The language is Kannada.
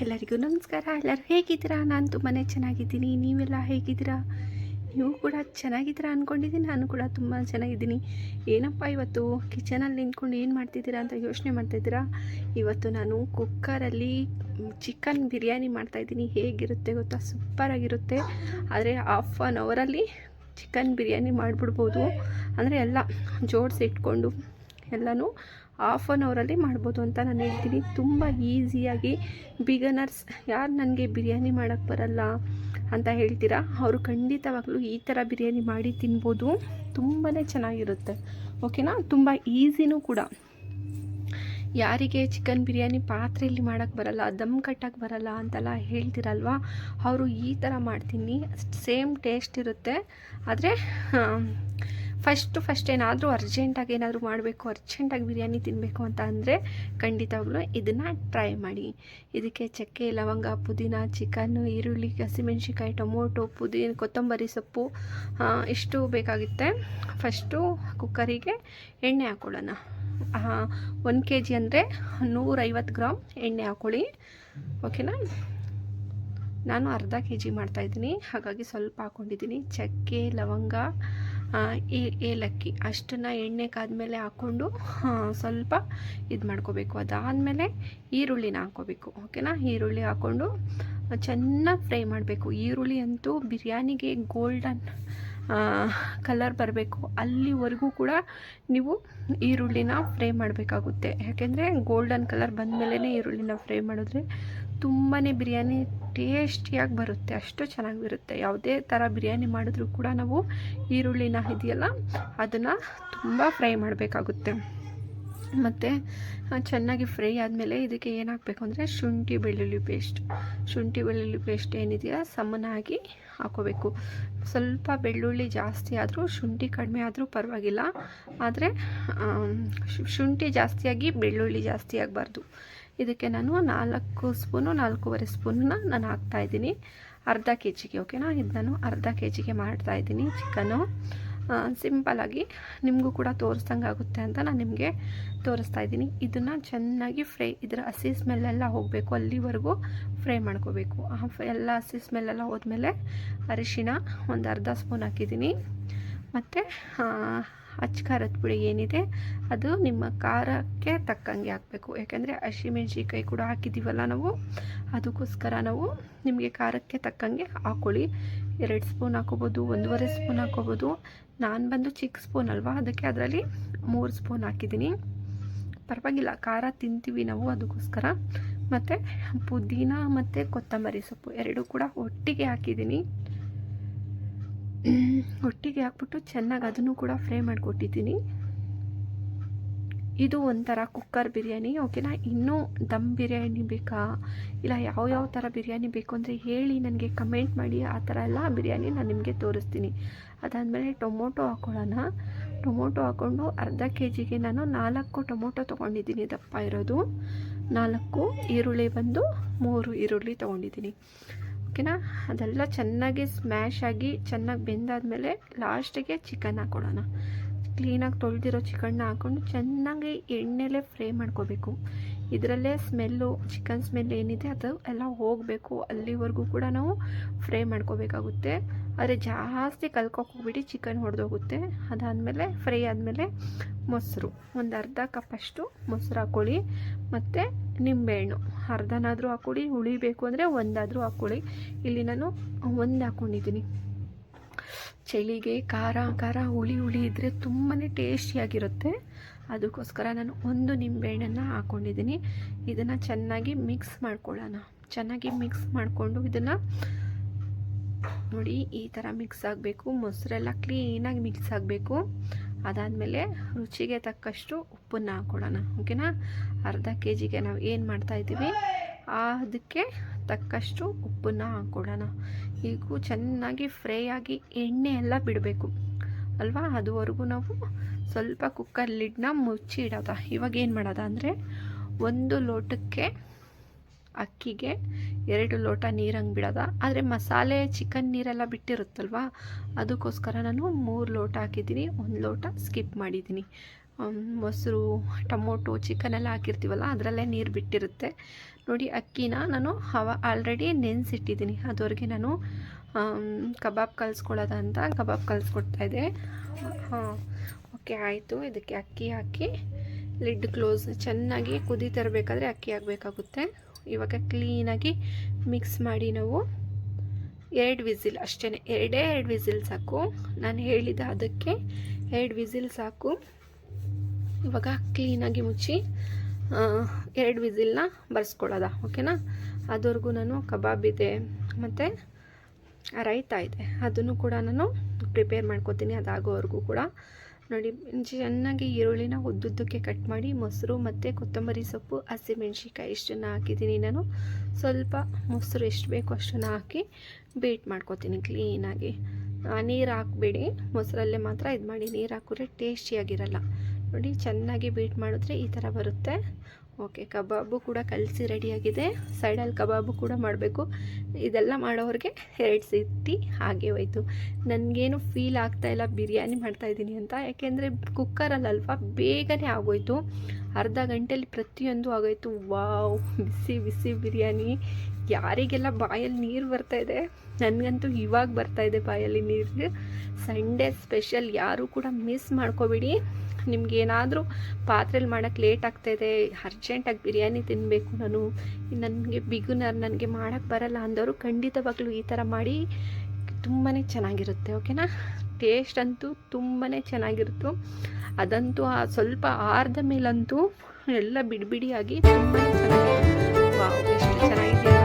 ಎಲ್ಲರಿಗೂ ನಮಸ್ಕಾರ. ಎಲ್ಲರೂ ಹೇಗಿದ್ದೀರಾ? ನಾನು ತುಂಬಾ ಚೆನ್ನಾಗಿದ್ದೀನಿ. ನೀವೆಲ್ಲ ಹೇಗಿದ್ದೀರಾ? ನೀವು ಕೂಡ ಚೆನ್ನಾಗಿದ್ದೀರಾ ಅಂದ್ಕೊಂಡಿದ್ದೀನಿ ನಾನು ಕೂಡ ತುಂಬ ಚೆನ್ನಾಗಿದ್ದೀನಿ. ಏನಪ್ಪ ಇವತ್ತು? ಕಿಚನಲ್ಲಿ ನಿಂತ್ಕೊಂಡು ಏನು ಮಾಡ್ತಿದ್ದೀರಾ ಅಂತ ಯೋಚನೆ ಮಾಡ್ತಾಯಿದ್ದೀರಾ ಇವತ್ತು ನಾನು ಕುಕ್ಕರಲ್ಲಿ ಚಿಕನ್ ಬಿರಿಯಾನಿ ಮಾಡ್ತಾಯಿದ್ದೀನಿ ಹೇಗಿರುತ್ತೆ ಗೊತ್ತಾ? ಸೂಪರಾಗಿರುತ್ತೆ ಆದರೆ ಹಾಫ್ ಆನ್ ಅವರಲ್ಲಿ ಚಿಕನ್ ಬಿರಿಯಾನಿ ಮಾಡಿಬಿಡ್ಬೋದು. ಅಂದರೆ ಎಲ್ಲ ಜೋಡಿಸಿ ಇಟ್ಕೊಂಡು ಎಲ್ಲನೂ ಹಾಫ್ ಆನ್ ಅವರಲ್ಲಿ ಮಾಡ್ಬೋದು ಅಂತ ನಾನು ಹೇಳ್ತೀನಿ. ತುಂಬ ಈಸಿಯಾಗಿ ಬಿಗನರ್ಸ್ ಯಾರು ನನಗೆ ಬಿರಿಯಾನಿ ಮಾಡೋಕ್ಕೆ ಬರಲ್ಲ ಅಂತ ಹೇಳ್ತೀರಾ? ಅವರು ಖಂಡಿತವಾಗಲೂ ಈ ಥರ ಬಿರಿಯಾನಿ ಮಾಡಿ ತಿನ್ಬೋದು. ತುಂಬಾ ಚೆನ್ನಾಗಿರುತ್ತೆ. ಓಕೆನಾ ತುಂಬ ಈಸಿನೂ ಕೂಡ. ಯಾರಿಗೆ ಚಿಕನ್ ಬಿರಿಯಾನಿ ಪಾತ್ರೆಯಲ್ಲಿ ಮಾಡೋಕ್ಕೆ ಬರಲ್ಲ, ದಮ್ ಕಟ್ಟಕ್ಕೆ ಬರಲ್ಲ ಅಂತೆಲ್ಲ ಹೇಳ್ತಿರಲ್ವಾ? ಅವರು ಈ ಥರ ಮಾಡ್ತೀನಿ. ಸೇಮ್ ಟೇಸ್ಟ್ ಇರುತ್ತೆ. ಆದರೆ ಫಸ್ಟು ಫಸ್ಟ್ ಏನಾದರೂ ಅರ್ಜೆಂಟಾಗಿ ಏನಾದರೂ ಮಾಡಬೇಕು, ಅರ್ಜೆಂಟಾಗಿ ಬಿರಿಯಾನಿ ತಿನ್ನಬೇಕು ಅಂತ ಅಂದರೆ ಖಂಡಿತವಾಗ್ಲೂ ಇದನ್ನು ಟ್ರೈ ಮಾಡಿ. ಇದಕ್ಕೆ ಚಕ್ಕೆ, ಲವಂಗ, ಪುದೀನ, ಚಿಕನ್ನು, ಈರುಳ್ಳಿ ಹಸಿಮೆಣ್ಸಿಕಾಯಿ ಟೊಮೊಟೊ, ಪುದೀನ, ಕೊತ್ತಂಬರಿ ಸೊಪ್ಪು ಇಷ್ಟು ಬೇಕಾಗುತ್ತೆ. ಫಸ್ಟು ಕುಕ್ಕರಿಗೆ ಎಣ್ಣೆ ಹಾಕ್ಕೊಳ್ಳೋಣ ಒಂದು ಕೆ ಜಿ ಅಂದರೆ ನೂರೈವತ್ತು ಗ್ರಾಮ್ ಎಣ್ಣೆ ಹಾಕ್ಕೊಳ್ಳಿ ಓಕೆನಾ? ನಾನು ಅರ್ಧ ಕೆ ಜಿ ಮಾಡ್ತಾಯಿದ್ದೀನಿ ಹಾಗಾಗಿ ಸ್ವಲ್ಪ ಹಾಕ್ಕೊಂಡಿದ್ದೀನಿ ಚಕ್ಕೆ, ಲವಂಗ ಏ- ಏಲಕ್ಕಿ ಅಷ್ಟನ್ನು ಎಣ್ಣೆ ಕಾದ್ಮೇಲೆ ಹಾಕ್ಕೊಂಡು ಸ್ವಲ್ಪ ಇದು ಮಾಡ್ಕೋಬೇಕು. ಅದಾದಮೇಲೆ ಈರುಳ್ಳಿನ ಹಾಕ್ಕೋಬೇಕು, ಓಕೆನಾ? ಈರುಳ್ಳಿ ಹಾಕ್ಕೊಂಡು ಚೆನ್ನಾಗಿ ಫ್ರೈ ಮಾಡಬೇಕು. ಈರುಳ್ಳಿ ಅಂತೂ ಬಿರಿಯಾನಿಗೆ ಗೋಲ್ಡನ್ ಕಲರ್ ಬರಬೇಕು. ಅಲ್ಲಿವರೆಗೂ ಕೂಡ ನೀವು ಈರುಳ್ಳಿನ ಫ್ರೈ ಮಾಡಬೇಕಾಗುತ್ತೆ. ಯಾಕೆಂದರೆ ಗೋಲ್ಡನ್ ಕಲರ್ ಬಂದಮೇಲೆ ಈರುಳ್ಳಿನ ಫ್ರೈ ಮಾಡಿದ್ರೆ ತುಂಬಾ ಬಿರಿಯಾನಿ ಟೇಸ್ಟಿಯಾಗಿ ಬರುತ್ತೆ? ಅಷ್ಟು ಚೆನ್ನಾಗಿರುತ್ತೆ. ಯಾವುದೇ ಥರ ಬಿರಿಯಾನಿ ಮಾಡಿದ್ರೂ ಕೂಡ ನಾವು ಈರುಳ್ಳಿನ ಇದೆಯಲ್ಲ, ಅದನ್ನು ತುಂಬ ಫ್ರೈ ಮಾಡಬೇಕಾಗುತ್ತೆ. ಮತ್ತು ಚೆನ್ನಾಗಿ ಫ್ರೈ ಆದಮೇಲೆ ಇದಕ್ಕೆ ಏನು ಹಾಕಬೇಕು ಅಂದರೆ ಶುಂಠಿ ಬೆಳ್ಳುಳ್ಳಿ ಪೇಸ್ಟ್. ಶುಂಠಿ ಬೆಳ್ಳುಳ್ಳಿ ಪೇಸ್ಟ್ ಏನಿದೆಯಾ ಸಮನಾಗಿ ಹಾಕೋಬೇಕು. ಸ್ವಲ್ಪ ಬೆಳ್ಳುಳ್ಳಿ ಜಾಸ್ತಿ ಆದರೂ, ಶುಂಠಿ ಕಡಿಮೆ ಆದರೂ ಪರವಾಗಿಲ್ಲ. ಆದರೆ ಶುಂಠಿ ಜಾಸ್ತಿಯಾಗಿ ಬೆಳ್ಳುಳ್ಳಿ ಜಾಸ್ತಿ ಆಗಬಾರ್ದು. ಇದಕ್ಕೆ ನಾನು ನಾಲ್ಕು ಸ್ಪೂನು, ನಾಲ್ಕೂವರೆ ಸ್ಪೂನನ್ನ ನಾನು ಹಾಕ್ತಾಯಿದ್ದೀನಿ ಅರ್ಧ ಕೆ ಜಿಗೆ, ಓಕೆನಾ? ಇದು ನಾನು ಅರ್ಧ ಕೆ ಜಿಗೆ ಮಾಡ್ತಾಯಿದ್ದೀನಿ ಚಿಕನ್ನು ಸಿಂಪಲಾಗಿ ನಿಮಗೂ ಕೂಡ ತೋರಿಸ್ದಂಗೆ ಆಗುತ್ತೆ ಅಂತ ನಾನು ನಿಮಗೆ ತೋರಿಸ್ತಾ ಇದ್ದೀನಿ. ಇದನ್ನು ಚೆನ್ನಾಗಿ ಫ್ರೈ, ಇದರ ಹಸಿ ಸ್ಮೆಲ್ಲೆಲ್ಲ ಹೋಗಬೇಕು, ಅಲ್ಲಿವರೆಗೂ ಫ್ರೈ ಮಾಡ್ಕೋಬೇಕು. ಎಲ್ಲ ಹಸಿ ಸ್ಮೆಲ್ಲೆಲ್ಲ ಹೋದ್ಮೇಲೆ ಅರಿಶಿನ ಒಂದು ಅರ್ಧ ಸ್ಪೂನ್ ಹಾಕಿದ್ದೀನಿ. ಮತ್ತು ಅಚ್ಚ ಖಾರದ ಪುಡಿ ಏನಿದೆ, ಅದು ನಿಮ್ಮ ಖಾರಕ್ಕೆ ತಕ್ಕಂಗೆ ಹಾಕಬೇಕು. ಯಾಕೆಂದರೆ ಹಸಿಮೆಣ್ಸಿಕಾಯಿ ಕೂಡ ಹಾಕಿದ್ದೀವಲ್ಲ ನಾವು, ಅದಕ್ಕೋಸ್ಕರ ನಾವು ನಿಮಗೆ ಖಾರಕ್ಕೆ ತಕ್ಕಂಗೆ ಹಾಕ್ಕೊಳ್ಳಿ ಎರಡು ಸ್ಪೂನ್ ಹಾಕೋಬೋದು, ಒಂದೂವರೆ ಸ್ಪೂನ್ ಹಾಕೋಬೋದು. ನಾನು ಬಂದು ಚಿಕ್ಕ ಸ್ಪೂನ್ ಅಲ್ವಾ? ಅದಕ್ಕೆ ಅದರಲ್ಲಿ ಮೂರು ಸ್ಪೂನ್ ಹಾಕಿದ್ದೀನಿ. ಪರವಾಗಿಲ್ಲ, ಖಾರ ತಿಂತೀವಿ ನಾವು ಅದಕ್ಕೋಸ್ಕರ. ಮತ್ತು ಪುದೀನ ಮತ್ತು ಕೊತ್ತಂಬರಿ ಸೊಪ್ಪು ಎರಡೂ ಕೂಡ ಒಟ್ಟಿಗೆ ಹಾಕಿದ್ದೀನಿ. ಒಟ್ಟಿಗೆ ಹಾಕ್ಬಿಟ್ಟು ಚೆನ್ನಾಗಿ ಅದನ್ನು ಕೂಡ ಫ್ರೈ ಮಾಡಿಕೊಟ್ಟಿದ್ದೀನಿ. ಇದು ಒಂಥರ ಕುಕ್ಕರ್ ಬಿರಿಯಾನಿ, ಓಕೆನಾ? ಇನ್ನೂ ದಮ್ ಬಿರಿಯಾನಿ ಬೇಕಾ? ಇಲ್ಲ, ಯಾವ ಯಾವ ಥರ ಬಿರಿಯಾನಿ ಬೇಕು ಅಂದರೆ ಹೇಳಿ ನನಗೆ ಕಮೆಂಟ್ ಮಾಡಿ, ಆ ಥರ ಎಲ್ಲ ಬಿರಿಯಾನಿ ನಾನು ನಿಮಗೆ ತೋರಿಸ್ತೀನಿ. ಅದಾದಮೇಲೆ ಟೊಮೊಟೊ ಹಾಕ್ಕೊಳ್ಳೋಣ ಟೊಮೊಟೊ ಹಾಕ್ಕೊಂಡು ಅರ್ಧ ಕೆ ಜಿಗೆ ನಾನು ನಾಲ್ಕು ಟೊಮೊಟೊ ತೊಗೊಂಡಿದ್ದೀನಿ, ದಪ್ಪ ಇರೋದು. ನಾಲ್ಕು ಈರುಳ್ಳಿ ಬಂದು ಮೂರು ಈರುಳ್ಳಿ ತೊಗೊಂಡಿದ್ದೀನಿ. ಓಕೆನಾ? ಅದೆಲ್ಲ ಚೆನ್ನಾಗಿ ಸ್ಮ್ಯಾಶ್ ಆಗಿ ಚೆನ್ನಾಗಿ ಬೆಂದಾದಮೇಲೆ ಲಾಸ್ಟಿಗೆ ಚಿಕನ್ ಹಾಕ್ಕೊಳ್ಳೋಣ ಕ್ಲೀನಾಗಿ ತೊಳೆದಿರೋ ಚಿಕನ್ನ ಹಾಕ್ಕೊಂಡು ಚೆನ್ನಾಗಿ ಎಣ್ಣೆಲೇ ಫ್ರೈ ಮಾಡ್ಕೋಬೇಕು. ಇದರಲ್ಲೇ ಸ್ಮೆಲ್ಲು, ಚಿಕನ್ ಸ್ಮೆಲ್ ಏನಿದೆ ಅದು ಎಲ್ಲ ಹೋಗಬೇಕು. ಅಲ್ಲಿವರೆಗೂ ಕೂಡ ನಾವು ಫ್ರೈ ಮಾಡ್ಕೋಬೇಕಾಗುತ್ತೆ. ಆದರೆ ಜಾಸ್ತಿ ಕಲ್ಕೋಕೋಗ್ಬಿಟ್ಟು ಚಿಕನ್ ಹೊಡೆದೋಗುತ್ತೆ ಅದಾದಮೇಲೆ, ಫ್ರೈ ಆದಮೇಲೆ ಮೊಸರು. ಒಂದು ಅರ್ಧ ಕಪ್ಪಷ್ಟು ಮೊಸರು ಹಾಕ್ಕೊಳ್ಳಿ. ಮತ್ತು ನಿಂಬೆಹಣ್ಣು. ಅರ್ಧನಾದರೂ ಹಾಕ್ಕೊಳ್ಳಿ ಉಳಿಬೇಕು ಅಂದರೆ ಒಂದಾದರೂ ಹಾಕ್ಕೊಳ್ಳಿ. ಇಲ್ಲಿ ನಾನು ಒಂದು ಹಾಕ್ಕೊಂಡಿದ್ದೀನಿ. ಚಳಿಗೆ ಖಾರ ಖಾರ, ಹುಳಿ ಹುಳಿ ಇದ್ದರೆ ತುಂಬಾ ಟೇಸ್ಟಿಯಾಗಿರುತ್ತೆ. ಅದಕ್ಕೋಸ್ಕರ ನಾನು ಒಂದು ನಿಂಬೆಹಣ್ಣನ್ನು ಹಾಕ್ಕೊಂಡಿದ್ದೀನಿ ಇದನ್ನು ಚೆನ್ನಾಗಿ ಮಿಕ್ಸ್ ಮಾಡ್ಕೊಳ್ಳೋಣ. ಚೆನ್ನಾಗಿ ಮಿಕ್ಸ್ ಮಾಡಿಕೊಂಡು ಇದನ್ನು ನೋಡಿ ಈ ಥರ ಮಿಕ್ಸ್ ಆಗಬೇಕು. ಮೊಸರೆಲ್ಲ ಕ್ಲೀನಾಗಿ ಮಿಕ್ಸ್ ಆಗಬೇಕು. ಅದಾದಮೇಲೆ ರುಚಿಗೆ ತಕ್ಕಷ್ಟು ಉಪ್ಪನ್ನು ಹಾಕ್ಕೊಳ್ಳೋಣ ಓಕೆನಾ ಅರ್ಧ ಕೆ ಜಿಗೆ ನಾವು ಏನು ಮಾಡ್ತಾಯಿದ್ದೀವಿ ಅದಕ್ಕೆ ತಕ್ಕಷ್ಟು ಉಪ್ಪನ್ನ ಹಾಕ್ಕೊಳ್ಳೋಣ ಈಗ ಚೆನ್ನಾಗಿ ಫ್ರೈ ಎಣ್ಣೆ ಎಲ್ಲ ಬಿಡಬೇಕು. ಅಲ್ವಾ? ಅದುವರೆಗೂ ನಾವು ಸ್ವಲ್ಪ ಕುಕ್ಕರ್ ಲಿಡ್ನ ಮುಚ್ಚಿ ಇಡೋದ. ಇವಾಗ ಏನು ಮಾಡೋದ ಅಂದರೆ, ಒಂದು ಲೋಟಕ್ಕೆ ಅಕ್ಕಿಗೆ ಎರಡು ಲೋಟ ನೀರಂಗೆ ಬಿಡೋದ. ಆದರೆ ಮಸಾಲೆ ಚಿಕನ್ ನೀರೆಲ್ಲ ಬಿಟ್ಟಿರುತ್ತಲ್ವಾ? ಅದಕ್ಕೋಸ್ಕರ ನಾನು ಮೂರು ಲೋಟ ಹಾಕಿದ್ದೀನಿ. ಒಂದು ಲೋಟ ಸ್ಕಿಪ್ ಮಾಡಿದ್ದೀನಿ. ಮೊಸರು, ಟೊಮೊಟೊ ಚಿಕನ್ ಎಲ್ಲ ಹಾಕಿರ್ತೀವಲ್ಲ, ಅದರಲ್ಲೇ ನೀರು ಬಿಟ್ಟಿರುತ್ತೆ. ನೋಡಿ, ಅಕ್ಕಿನ ನಾನು ಹವ ಆಲ್ರೆಡಿ ನೆನೆಸಿಟ್ಟಿದ್ದೀನಿ. ಅದವ್ರಿಗೆ ನಾನು ಕಬಾಬ್ ಕಲಿಸ್ಕೊಳ್ಳೋದಂತ ಕಬಾಬ್ ಕಲಿಸ್ಕೊಡ್ತಾಯಿದ್ದೆ ಹಾಂ, ಓಕೆ, ಆಯಿತು. ಇದಕ್ಕೆ ಅಕ್ಕಿ ಹಾಕಿ ಲಿಡ್ ಕ್ಲೋಸ್ ಚೆನ್ನಾಗಿ ಕುದಿ ತರಬೇಕಾದ್ರೆ ಅಕ್ಕಿ ಹಾಕಬೇಕಾಗುತ್ತೆ. ಇವಾಗ ಕ್ಲೀನಾಗಿ ಮಿಕ್ಸ್ ಮಾಡಿ ನಾವು ಎರಡು ವಿಸಿಲ್ ಅಷ್ಟೇ ಎರಡೇ ಎರಡು ವಿಸಿಲ್ ಸಾಕು. ನಾನು ಹೇಳಿದ ಅದಕ್ಕೆ ಎರಡು ವಿಸಿಲ್ ಸಾಕು. ಇವಾಗ ಕ್ಲೀನಾಗಿ ಮುಚ್ಚಿ ಎರಡು ವಿಸಿಲ್ನ ಬರ್ಸ್ಕೊಳ್ಳೋದ ಓಕೆನಾ ಅದುವರೆಗೂ ನಾನು ಕಬಾಬ್ ಇದೆ, ಮತ್ತು ರೈತ ಇದೆ. ಅದನ್ನು ಕೂಡ ನಾನು ಪ್ರಿಪೇರ್ ಮಾಡ್ಕೋತೀನಿ, ಅದಾಗೋವರೆಗೂ ಕೂಡ. ನೋಡಿ, ಚೆನ್ನಾಗಿ ಈರುಳ್ಳಿನ ಉದ್ದುದ್ದಕ್ಕೆ ಕಟ್ ಮಾಡಿ, ಮೊಸರು ಮತ್ತು ಕೊತ್ತಂಬರಿ ಸೊಪ್ಪು ಹಸಿಮೆಣ್ಸಿಕಾಯಿ ಇಷ್ಟನ್ನು ಹಾಕಿದ್ದೀನಿ ನಾನು. ಸ್ವಲ್ಪ ಮೊಸರು ಎಷ್ಟು ಬೇಕು ಅಷ್ಟನ್ನು ಹಾಕಿ ಬೀಟ್ ಮಾಡ್ಕೋತೀನಿ ಕ್ಲೀನಾಗಿ ನೀರು ಹಾಕಬೇಡಿ, ಮೊಸರಲ್ಲೇ ಮಾತ್ರ ಇದು ಮಾಡಿ ನೀರು ಹಾಕಿದ್ರೆ ಟೇಸ್ಟಿಯಾಗಿರಲ್ಲ ನೋಡಿ, ಚೆನ್ನಾಗಿ ಬೀಟ್ ಮಾಡಿದ್ರೆ ಈ ಥರ ಬರುತ್ತೆ. ಓಕೆ ಕಬಾಬು ಕೂಡ ಕಲಸಿ ರೆಡಿಯಾಗಿದೆ ಸೈಡಲ್ಲಿ ಕಬಾಬು ಕೂಡ ಮಾಡಬೇಕು. ಇದೆಲ್ಲ ಮಾಡೋರಿಗೆ ಎರಡು ಸಿಟ್ಟಿ ಹಾಗೆ ಹೋಯ್ತು. ನನಗೇನು ಫೀಲ್ ಆಗ್ತಾ ಇಲ್ಲ, ಬಿರಿಯಾನಿ ಮಾಡ್ತಾಯಿದ್ದೀನಿ ಅಂತ. ಯಾಕೆಂದರೆ ಕುಕ್ಕರಲ್ಲಲ್ವ ಬೇಗನೆ ಆಗೋಯ್ತು. ಅರ್ಧ ಗಂಟೆಯಲ್ಲಿ ಪ್ರತಿಯೊಂದು ಆಗೋಯ್ತು. ವಾವ್ ಬಿಸಿ ಬಿಸಿ ಬಿರಿಯಾನಿ. ಯಾರಿಗೆಲ್ಲ ಬಾಯಲ್ಲಿ ನೀರು ಬರ್ತಾಯಿದೆ ನನಗಂತೂ ಇವಾಗ ಬರ್ತಾಯಿದೆ ಬಾಯಲ್ಲಿ ನೀರು. ಸಂಡೇ ಸ್ಪೆಷಲ್ ಯಾರೂ ಕೂಡ ಮಿಸ್ ಮಾಡ್ಕೋಬೇಡಿ. ನಿಮ್ಗೇನಾದರೂ ಪಾತ್ರೆಲಿ ಮಾಡೋಕ್ಕೆ ಲೇಟ್ ಆಗ್ತಾಯಿದೆ ಅರ್ಜೆಂಟಾಗಿ ಬಿರಿಯಾನಿ ತಿನ್ನಬೇಕು ನಾನು, ನನಗೆ ಬಿಗುನರ್ ನನಗೆ ಮಾಡೋಕ್ಕೆ ಬರಲ್ಲ ಅಂದವರು ಖಂಡಿತವಾಗ್ಲೂ ಈ ಥರ ಮಾಡಿ ತುಂಬಾ ಚೆನ್ನಾಗಿರುತ್ತೆ ಓಕೆನಾ ಟೇಸ್ಟ್ ಅಂತೂ ತುಂಬಾ ಚೆನ್ನಾಗಿರುತ್ತೆ, ಅದಂತೂ ಆ ಸ್ವಲ್ಪ ಆರ್ದ ಮೇಲಂತೂ ಎಲ್ಲ ಬಿಡಿ ಬಿಡಿಯಾಗಿ ತುಂಬಾ ಚೆನ್ನಾಗಿರುತ್ತೆ. ಎಷ್ಟು ಚೆನ್ನಾಗಿದೆ.